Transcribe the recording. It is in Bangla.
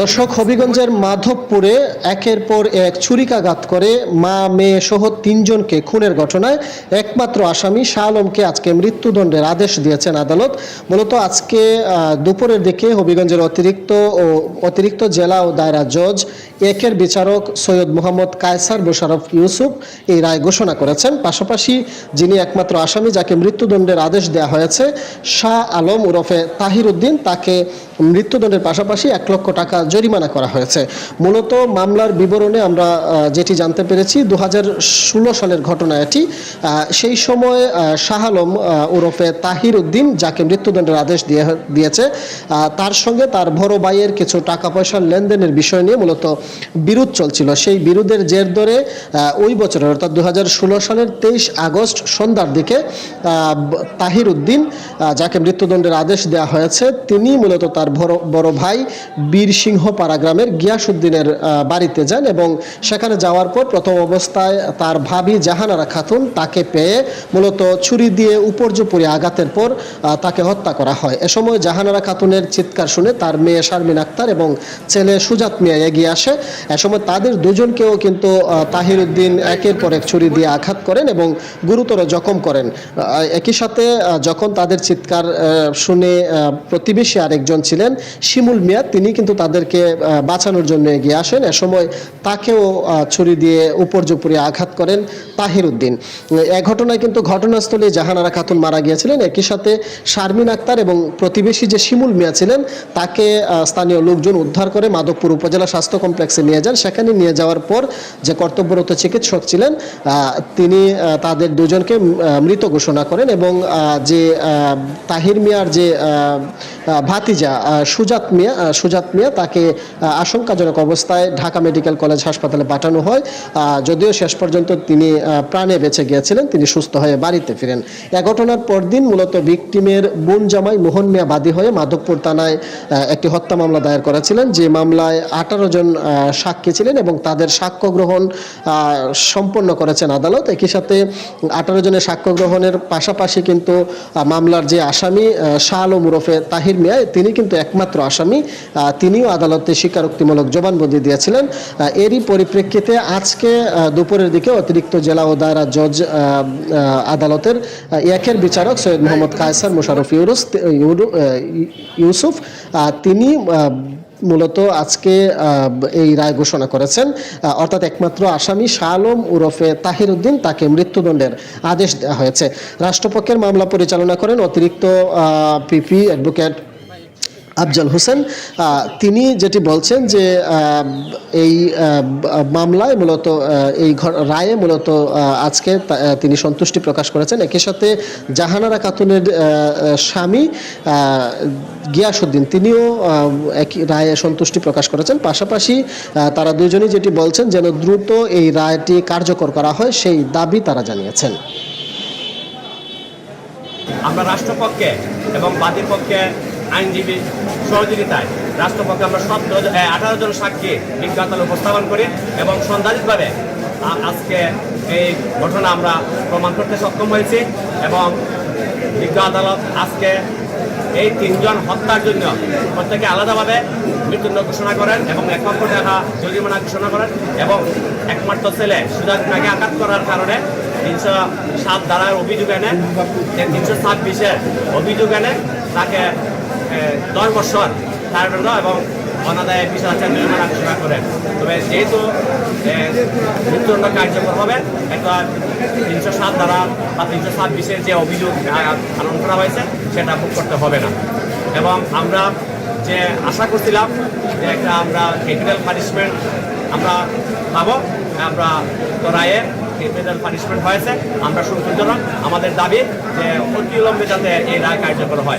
দর্শক, হবিগঞ্জের মাধবপুরে একের পর এক ছুরিকাঘাত করে মা, মেয়ে সহ তিনজনকে খুনের ঘটনায় একমাত্র আসামি শাহ আলমকে আজকে মৃত্যুদণ্ডের আদেশ দিয়েছেন আদালত। মূলত আজকে দুপুরের দিকে হবিগঞ্জের অতিরিক্ত ও অতিরিক্ত জেলা ও দায়রা জজ একের বিচারক সৈয়দ মোহাম্মদ কায়সার মোশারফ ইউসুফ এই রায় ঘোষণা করেছেন। পাশাপাশি যিনি একমাত্র আসামি যাকে মৃত্যুদণ্ডের আদেশ দেওয়া হয়েছে, শাহ আলম ওরফে তাহির উদ্দিন তাকে মৃত্যুদণ্ডের পাশাপাশি এক লক্ষ টাকা জরিমানা করা হয়েছে। মূলত মামলার বিবরণে আমরা যেটি জানতে পেরেছি দু হাজার ষোলো সালের ঘটনা এটি। সেই সময় শাহ আলম ওরফে তাহির উদ্দিন যাকে মৃত্যুদণ্ডের আদেশ দিয়ে, দিয়েছে তার সঙ্গে তার বড় ভাইয়ের কিছু টাকা পয়সার লেনদেনের বিষয় নিয়ে মূলত বিরোধ চলছিল। সেই বিরোধের জের ধরে ওই বছরের অর্থাৎ দু হাজার ষোলো সালের তেইশ আগস্ট সন্ধ্যার দিকে তাহির উদ্দিন যাকে মৃত্যুদণ্ডের আদেশ দেওয়া হয়েছে, তিনি মূলত তার বড় ভাই বীর সিংহ পাড়া গ্রামের গিয়াসুদ্দিনের বাড়িতে যান এবং সেখানে যাওয়ার পর প্রথম অবস্থায় তার ভাবি জাহানারা খাতুন তাকে পেয়ে মূলত ছুরি দিয়ে উপর্যুপরি আঘাতের পর তাকে হত্যা করা হয়। এ সময় জাহানারা খাতুনের চিৎকার শুনে তার মেয়ে শারমিন আক্তার এবং ছেলে সুজাত মিয়া এগিয়ে আসে। এ সময় তাদের দুজনকেও কিন্তু তাহির উদ্দিন একের পর এক ছুরি দিয়ে আঘাত করেন এবং গুরুতর জখম করেন। একই সাথে যখন তাদের চিৎকার শুনে প্রতিবেশী আরেকজন ছিলেন, শিমুল মিয়া, তিনি কিন্তু তাদেরকে বাঁচানোর জন্য এগিয়ে আসেন। এ সময় তাকেও ছুরি দিয়ে উপর্যুপরি আঘাত করেন তাহির উদ্দিন এ ঘটনায় কিন্তু ঘটনাস্থলে জাহানারা খাতুন মারা গিয়েছিলেন। একই সাথে শারমিন আক্তার এবং প্রতিবেশী যে শিমুল মিয়া ছিলেন, তাকে স্থানীয় লোকজন উদ্ধার করে মাধবপুর উপজেলা স্বাস্থ্য কমপ্লেক্সে নিয়ে যান। সেখানে নিয়ে যাওয়ার পর যে কর্তব্যরত চিকিৎসক ছিলেন তিনি তাদের দুজনকে মৃত ঘোষণা করেন এবং যে তাহির মিয়ার যে ভাতিজা সুজাত মিয়া সুজাত মিয়া তাকে আশঙ্কাজনক অবস্থায় ঢাকা মেডিকেল কলেজ হাসপাতালে পাঠানো হয়। যদিও শেষ পর্যন্ত তিনি প্রাণে বেঁচে গিয়েছিলেন, তিনি সুস্থ হয়ে বাড়িতে ফিরেন। এ ঘটনার পরদিন মূলত ভিকটিমের বোন জামাই মোহন মিয়া বাদী হয়ে মাধবপুর থানায় একটি হত্যা মামলা দায়ের করেছিলেন, যে মামলায় আঠারো জন সাক্ষী ছিলেন এবং তাদের সাক্ষ্য গ্রহণ সম্পন্ন করেছেন আদালত। একই সাথে আঠারো জনের সাক্ষ্য গ্রহণের পাশাপাশি কিন্তু মামলার যে আসামি শাহ আলম ওরফে তাহির মিয়া, তিনি কিন্তু একমাত্র আসামি। তিনিও আদালতে স্বীকারোক্তিমূলক জবানবন্দি দিয়েছিলেন। এরই পরিপ্রেক্ষিতে আজকে দুপুরের দিকে অতিরিক্ত জেলা ও দায়রা জজ আদালতের একের বিচারক সৈয়দ মোহাম্মদ কায়সার মোশারফ ইউরুস, ইউরু- ইউসুফ তিনি মূলত আজকে এই রায় ঘোষণা করেছেন। অর্থাৎ একমাত্র আসামি শাহ আলম ওরফে তাহির উদ্দিন তাকে মৃত্যুদণ্ডের আদেশ দেওয়া হয়েছে। রাষ্ট্রপক্ষের মামলা পরিচালনা করেন অতিরিক্ত পিপি অ্যাডভোকেট আফজাল হোসেন তিনি যেটি বলছেন যে এই মামলায় মূলত এই রায়ে মূলত আজকে তিনি সন্তুষ্টি প্রকাশ করেছেন। একই সাথে জাহানারা খাতুনের স্বামী গিয়াসুদ্দিন তিনিও একই রায়ে সন্তুষ্টি প্রকাশ করেছেন। পাশাপাশি তারা দুজনেই যেটি বলছেন, যেন দ্রুত এই রায়টি কার্যকর করা হয়, সেই দাবি তারা জানিয়েছেন। আমরা রাষ্ট্রপক্ষে এবং বাদীর পক্ষে আইনজীবী সহযোগিতায় রাষ্ট্রপক্ষে আমরা সব আঠারো জন সাক্ষী বিজ্ঞাতলে উপস্থাপন করি এবং সন্ধানিতভাবে আজকে এই ঘটনা আমরা প্রমাণ করতে সক্ষম হয়েছি এবং বিজ্ঞ আদালত আজকে এই তিনজন হত্যার জন্য প্রত্যেকে আলাদাভাবে মৃত্যুদণ্ড ঘোষণা করেন এবং এক লক্ষ টাকা জরিমানা ঘোষণা করেন এবং একমাত্র ছেলে সুজাত নাকে আঘাত করার কারণে তিনশো সাত ধারার অভিযোগ এনে, তিনশো ছাব্বিশের অভিযোগ এনে তাকে দশ বছর কারাদণ্ড এবং অনাদায় বিশ হাজার জরিমানা ঘোষণা করেন তবে যেহেতু মৃত্যুদণ্ড কার্যকর হবে, একটা তিনশো সাত দ্বারা বা তিনশো সাত ছাব্বিশের যে অভিযোগ আনয়ন করা হয়েছে, সেটা ভোগ করতে হবে না। এবং আমরা যে আশা করছিলাম যে একটা আমরা ক্রিমিনাল পানিশমেন্ট আমরা পাবো, আমরা তো রায়ে ক্রিমিনাল পানিশমেন্ট হয়েছে, আমরা সন্তোষজনক আমাদের দাবি যে অতি বিলম্বে যাতে এই রায় কার্যকর হয়।